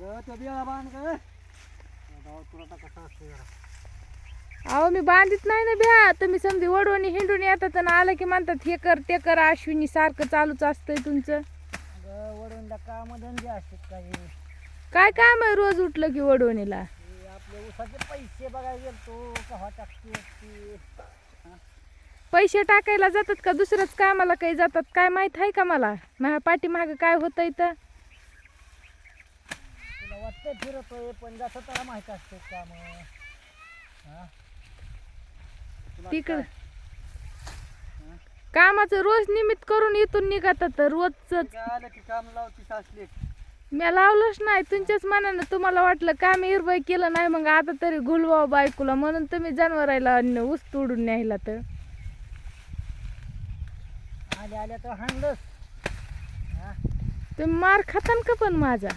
अगं तो बिळा बांध तुला कसं जरा अहो मी बांधित नाही ना भ्या. तुम्ही समजी वडवून हिंडून येतात आणि आलं की म्हणतात हे कर ते कर अश्विनी सारखं चालूच असतंय तुमचं. अगं वडवणीला काम धंदे असतात काही काय काम आहे रोज उठलं की वडवणीला हे आपले उसाचे पैसे बघायला गेलतो केव्हा टाकते असते पैसे टाकायला जातात का दुसरंच कामाला काही जातात? काय माहीत आहे का मला? माझ्या पाठीमागं काय होतं इथं? वाटतंय फिरतोय पण जसं त्याला माहीत असते काम हा? तुला तिकडं काय? कामाचं रोज निमित्त करून इथून निघतात रोजच. काय आलं की काम लावती सासली? मी लावलंच नाही तुमच्याच मनानं तुम्हाला वाटलं का मी हिरबय केलं नाही मग आता तरी घुलवा बायकोला म्हणून तुम्ही जनावरायला न- ऊस तोडून न्यायला तर. आल्या आल्या तर हाणलंच हा? तुम्ही मार खातान का पण माझा?